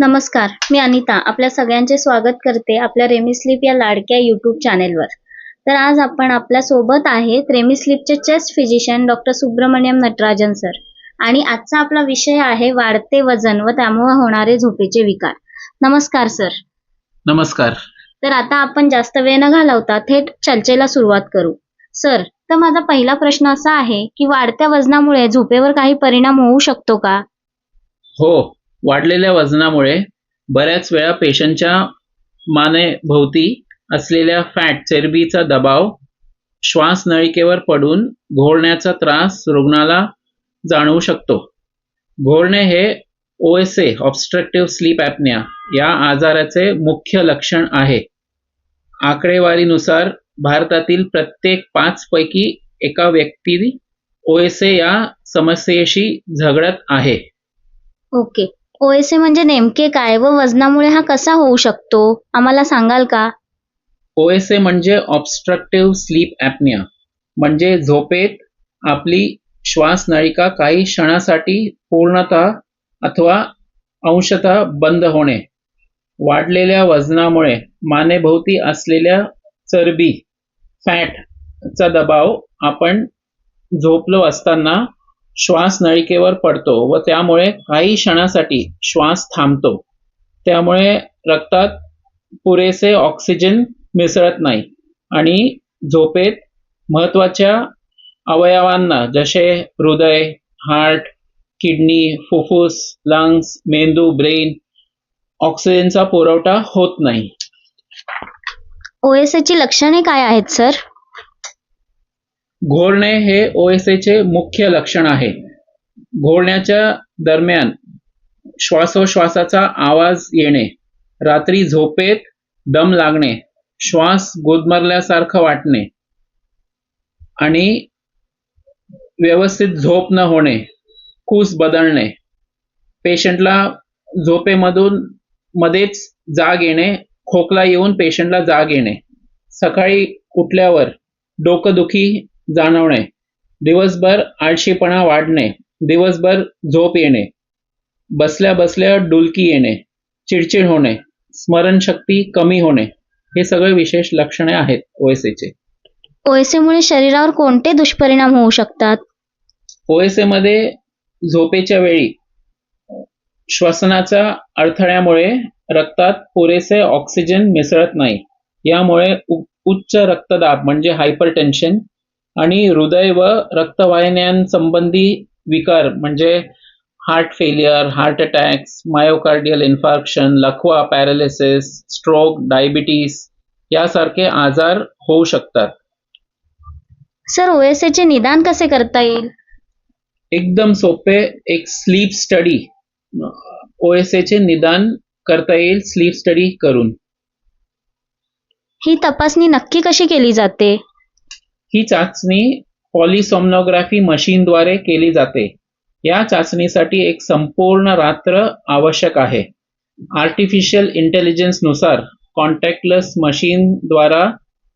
नमस्कार मी अनिता आपल्या सगळ्यांचे स्वागत करते आपल्या रेमिस्लिप या लाडक्या युट्यूब चॅनेलवर तर आज आपण आपल्यासोबत आहेत रेमिस्लिपचे chest physician doctor Subramanyam Natarajan sir आणि आजचा आपला विषय आहे वाढते वजन व त्यामुळे होणारे झोपेचे विकार. नमस्कार सर नमस्कार. तर आता आपण जास्त वेळ न घालवता थेट चर्चेला सुरुवात करू. सर तर माझा पहिला प्रश्न असा आहे की वाढत्या वजनामुळे झोपेवर काही परिणाम होऊ शकतो का? हो. वाढलेल्या वजनामुळे बऱ्याच वेळा पेशंटच्या मानेभोवती असलेल्या फॅट चरबीचा दबाव श्वास नळिकेवर पडून घोळण्याचा त्रास रुग्णाला जाणवू शकतो. घोळणे हे ओएसए ऑब्स्ट्रक्टिव्ह स्लीप ॲपनिया या आजाराचे मुख्य लक्षण आहे. आकडेवारीनुसार भारतातील प्रत्येक पाच पैकी एका व्यक्ती ओएसए या समस्येशी झगडत आहे. ओके. ओएसए म्हणजे नेमके काय व वजनामुळे हा कसा होऊ शकतो? आम्हाला सांगाल का? ओएसए म्हणजे ऑब्स्ट्रक्टिव्ह स्लीप ॲपनिया म्हणजे झोपेत आपली श्वासनळिका काही क्षणासाठी पूर्णतः अथवा अंशतः बंद होणे. वाढलेल्या वजनामुळे मानेभोवती असलेल्या चरबी फॅटचा दबाव आपण झोपलो असताना श्वास नळिकेवर पडतो व त्यामुळे काही क्षणासाठी श्वास थांबतो. त्यामुळे रक्तात पुरेसे ऑक्सिजन मिसळत नाही आणि झोपेत महत्त्वाच्या अवयवांना जसे हृदय हार्ट किडनी फुफ्फुस लंग्स मेंदू ब्रेन ऑक्सिजनचा पुरवठा होत नाही. ओएसएची लक्षणे काय आहेत सर घोळणे हे ओएसएचे मुख्य लक्षण आहे. घोळण्याच्या दरम्यान श्वासोश्वासाचा आवाज येणे रात्री झोपेत दम लागणे श्वास गुदमरल्यासारखं वाटणे आणि व्यवस्थित झोप न होणे कूस बदलणे. पेशंटला झोपेमधून मध्येच जाग येणे खोकला येऊन पेशंटला जाग येणे. सकाळी उठल्यावर डोकंदुखी जाणवणे. दिवसभर आळशीपणा वाढणे. दिवसभर झोप येणे. बसल्या बसल्या डुलकी येणे. चिडचिड होणे. स्मरणशक्ती कमी होणे. हे सगळे विशेष लक्षणे आहेत ओएसएचे OSA मुळे शरीरावर कोणते दुष्परिणाम होऊ शकतात? ओएसए मध्ये झोपेच्या वेळी श्वसनाच्या अडथळ्यामुळे रक्तात पुरेसे ऑक्सिजन मिसळत नाही. यामुळे उच्च रक्तदाब म्हणजे हायपरटेन्शन आणि हृदय व रक्तवाहिन्यांसंबंधी विकार म्हणजे heart failure heart attacks myocardial infarction लखवा paralysis stroke diabetes यासारखे आजार होऊ शकतात. सर OSA चे निदान कसे करता येईल? एकदम सोपे एक स्लीप स्टडी ओएसएचे निदान करता येईल स्लीप स्टडी करून. ही तपासणी नक्की कशी केली जाते? ही चाचणी पॉलिसॉम्नोग्राफी मशीनद्वारे केली जाते. या चाचणीसाठी एक संपूर्ण रात्र आवश्यक आहे. आर्टिफिशियल इंटेलिजन्सनुसार कॉन्टॅक्टलेस मशीनद्वारा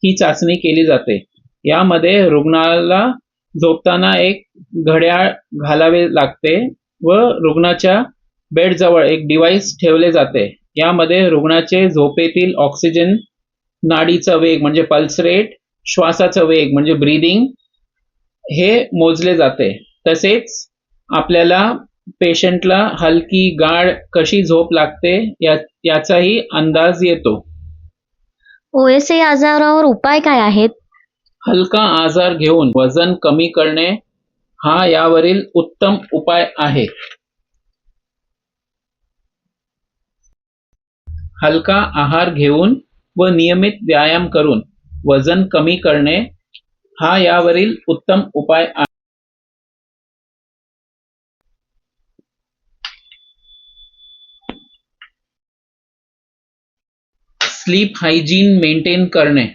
ही चाचणी केली जाते. यामध्ये रुग्णाला झोपताना एक घड्याळ घालावे लागते व रुग्णाच्या बेडजवळ एक डिव्हाइस ठेवले जाते. यामध्ये रुग्णाचे झोपेतील ऑक्सिजन नाडीचा वेग म्हणजे पल्स रेट श्वासाचा वेग म्हणजे ब्रीदिंग हे मोजले जाते. तसेच आपल्याला पेशंटला हलकी गाढ कशी झोप लागते या याचाही अंदाज येतो. OSA या आजारावर उपाय काय आहेत? हलका आजार घेऊन वजन कमी करणे हा यावरील उत्तम उपाय आहे. हलका आहार घेऊन व नियमित व्यायाम करून वज़न कमी करणे हा यावरील उत्तम उपाय आहे. स्लीप हायजीन मेंटेन करणे.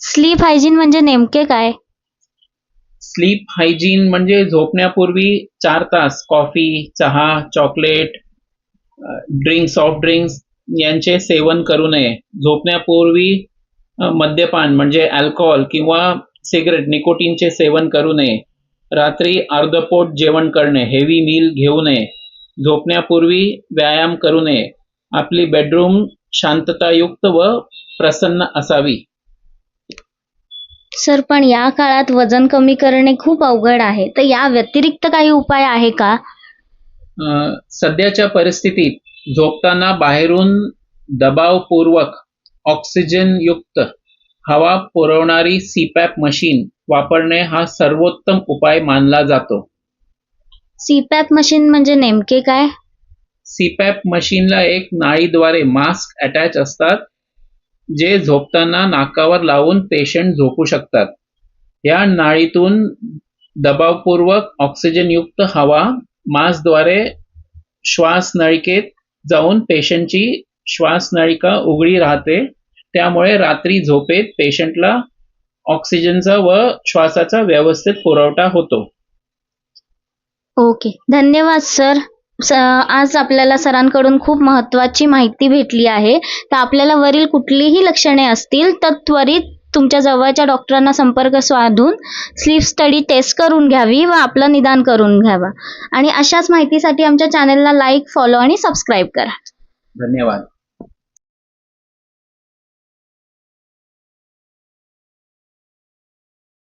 स्लीप हायजीन म्हणजे नेमके काय? स्लीप हायजीन म्हणजे झोपण्यापूर्वी चार तास कॉफ़ी चहा चॉकलेट ड्रिंक सॉफ्ट ड्रिंक्स यांचे सेवन करू नये. झोपण्यापूर्वी मद्यपान म्हणजे अल्कोहोल किंवा सिगरेट निकोटीनचे सेवन करू नये. रात्री अर्धपोट जेवण करणे हेवी मील घेऊ नये. झोपण्यापूर्वी व्यायाम करू नये. आपली बेडरूम शांततायुक्त व प्रसन्न असावी. सर पण या काळात वजन कमी करणे खूप अवघड आहे. तर या व्यतिरिक्त काही उपाय आहे का? सध्याच्या परिस्थितीत झोपताना बाहेरून दबावपूर्वक ऑक्सिजनयुक्त हवा पुरवणारी सीपॅप मशीन वापरणे हा सर्वोत्तम उपाय मानला जातो. सीपॅप मशीन म्हणजे नेमके काय? सीपॅप मशीनला एक नाळीद्वारे मास्क अटॅच असतात जे झोपताना नाकावर लावून पेशंट झोपू शकतात. या नाळीतून दबावपूर्वक ऑक्सिजनयुक्त हवा मास्कद्वारे श्वासनळिकेत जाऊन पेशंटची श्वासनळिका उघडी राहते. त्यामुळे रात्री झोपेत पेशंटला ऑक्सिजनचा व श्वासाचा व्यवस्थित पुरवठा होतो. ओके. धन्यवाद सर. आज आपल्याला सरांकडून खूप महत्वाची माहिती भेटली आहे. तर आपल्याला वरील कुठलीही लक्षणे असतील तर त्वरित तुमच्या जवळच्या डॉक्टरांना संपर्क साधून स्लीप स्टडी टेस्ट करून घ्यावी व आपलं निदान करून घ्यावं. आणि अशाच माहितीसाठी आमच्या चॅनलला लाईक फॉलो आणि सबस्क्राईब करा. धन्यवाद.